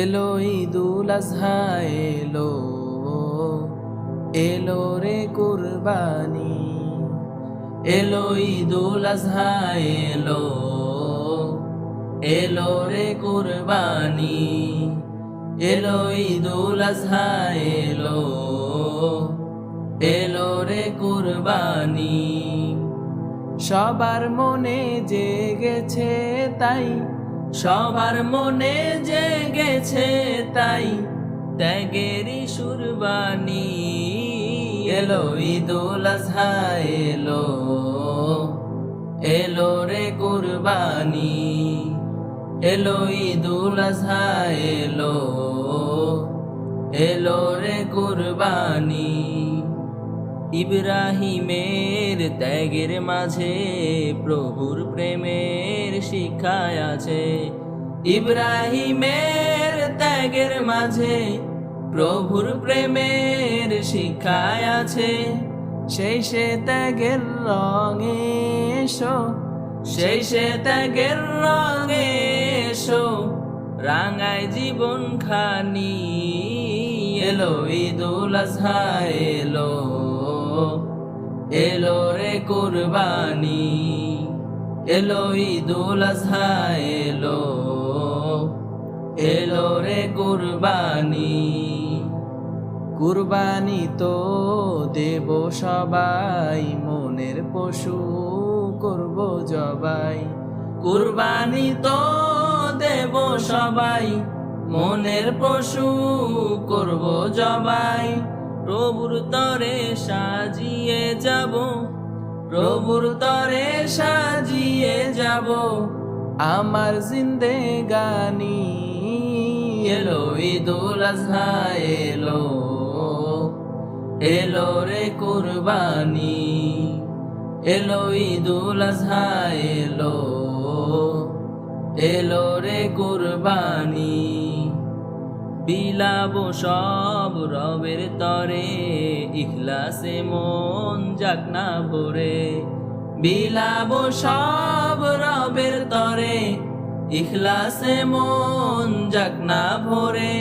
এলো ঈদুল আজহা, এলো এলো রে কুরবানি। এলো ঈদুল আজহা, এলো এলো রে কুরবানি। এলো ঈদুল আজহা, এলো এলো রে কুরবানি। সবার মনে জেগেছে তাই সবার মনে জেগেছে তাই ত্যাগেরই সুরবানি এলো ঈদুল আজহা, এলো এলো রে কুরবানি। এলো ঈদুল আজহা, এলো এলো রে কুরবানি। ইব্রাহিমের ত্যাগের মাঝে প্রভুর প্রেমের শিক্ষায় আছে। ইব্রাহিমের ত্যাগের মাঝে প্রভুর প্রেমের শিক্ষায় আছে। সেই সে ত্যাগের রঙে এসো, সেই সে ত্যাগের রঙে এসো, রাঙায় জীবন খানি এলো, ঈদুল আজহা এলো। কুরবানি। এলো ঈদুল আজহা, এলো। এলো রে কুরবানি। কুরবানি তো দেব সবাই, মনের পশু করব জবাই। কুরবানি তো দেব সবাই, মনের পশু করব জবাই। প্রভুর তরে সাজিয়ে যাব প্রভুর তরে সাজিয়ে যাব, আমার জিন্দে গানি এলো ঈদুল আজহা, এলো এলো রে কুরবানি। এলো ঈদুল আজহা, এলো এলো রে কুরবানি। বিলাব সব রবের তরে, ইখলাসে মন যাক না ভরে। বিলাব সব রবের তরে, ইখলাসে মন যাক না ভরে।